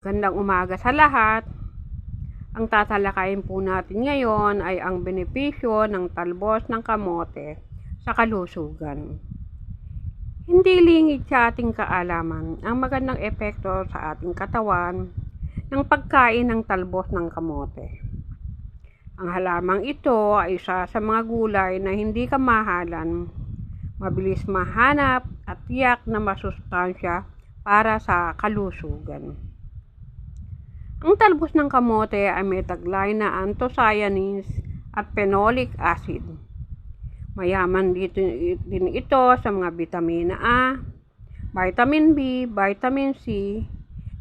Gandang umaga sa lahat. Ang tatalakayin po natin ngayon ay ang benepisyo ng talbos ng kamote sa kalusugan. Hindi lingid sa ating kaalaman ang magandang epekto sa ating katawan ng pagkain ng talbos ng kamote. Ang halamang ito ay isa sa mga gulay na hindi kamahalan, mabilis mahanap at tiyak na masustansya para sa kalusugan. Ang talbos ng kamote ay may taglay na anthocyanins at phenolic acid. Mayaman dito din ito sa mga vitamina A, vitamin B, vitamin C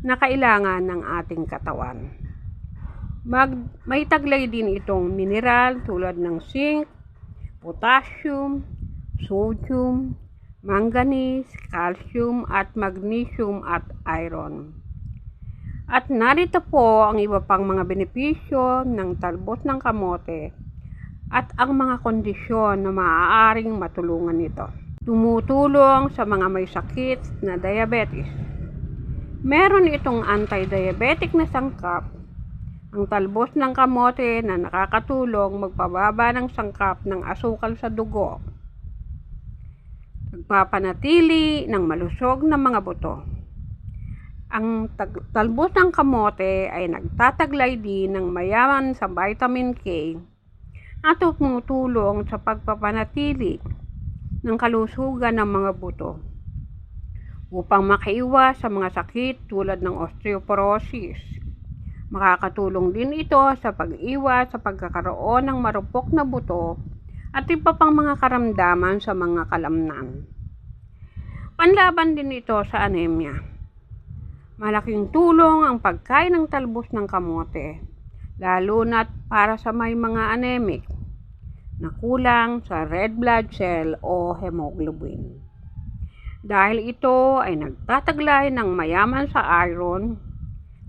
na kailangan ng ating katawan. Mag, may taglay din itong mineral tulad ng zinc, potassium, sodium, manganese, calcium at magnesium at iron. At narito po ang iba pang mga benepisyo ng talbos ng kamote at ang mga kondisyon na maaaring matulungan nito. Tumutulong sa mga may sakit na diabetes. Meron itong anti-diabetic na sangkap ang talbos ng kamote na nakakatulong magpababa ng sangkap ng asukal sa dugo. Nagpapanatili ng malusog na mga buto. Ang talbos ng kamote ay nagtataglay din ng mayaman sa vitamin K na tumutulong sa pagpapanatili ng kalusugan ng mga buto upang makaiwas sa mga sakit tulad ng osteoporosis. Makakatulong din ito sa pag-iwas sa pagkakaroon ng marupok na buto at iba pang mga karamdaman sa mga kalamnan. Panlaban din ito sa anemia. Malaking tulong ang pagkain ng talbos ng kamote, lalo na para sa may mga anemic na kulang sa red blood cell o hemoglobin. Dahil ito ay nagtataglay ng mayaman sa iron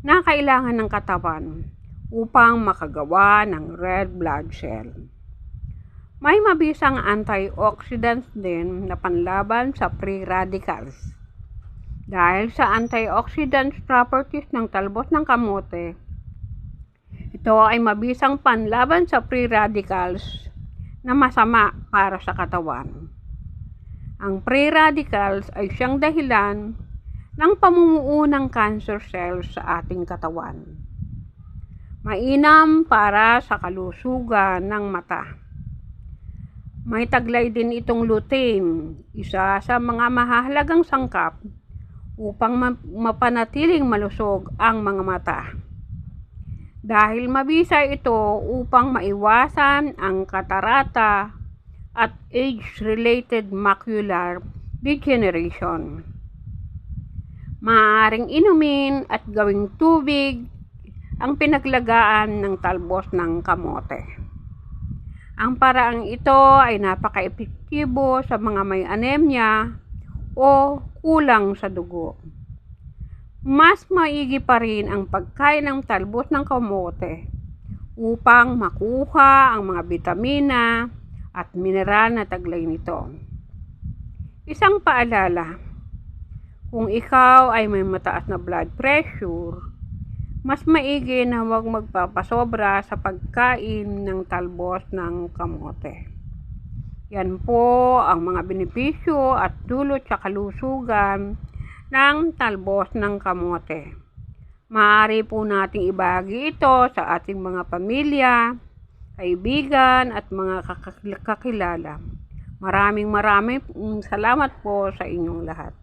na kailangan ng katawan upang makagawa ng red blood cell. May mabisang antioxidants din na panlaban sa free radicals dahil sa antioxidant properties ng talbos ng kamote, ito ay mabisang panlaban sa free radicals na masama para sa katawan. Ang free radicals ay siyang dahilan ng pamumuo ng cancer cells sa ating katawan. Mainam para sa kalusugan ng mata. May taglay din itong lutein, isa sa mga mahalagang sangkap upang mapanatiling malusog ang mga mata. Dahil mabisa ito upang maiwasan ang katarata at age-related macular degeneration. Maaaring inumin at gawing tubig ang pinaglagaan ng talbos ng kamote. Ang paraang ito ay napaka-epektibo sa mga may anemia o kulang sa dugo. Mas maigi pa rin ang pagkain ng talbos ng kamote upang makuha ang mga bitamina at mineral na taglay nito. Isang paalala, kung ikaw ay may mataas na blood pressure, mas maigi na huwag magpapasobra sa pagkain ng talbos ng kamote. Yan po ang mga benepisyo at dulot sa kalusugan ng talbos ng kamote. Maaari po nating ibagi ito sa ating mga pamilya, kaibigan at mga kakilala. Maraming maraming salamat po sa inyong lahat.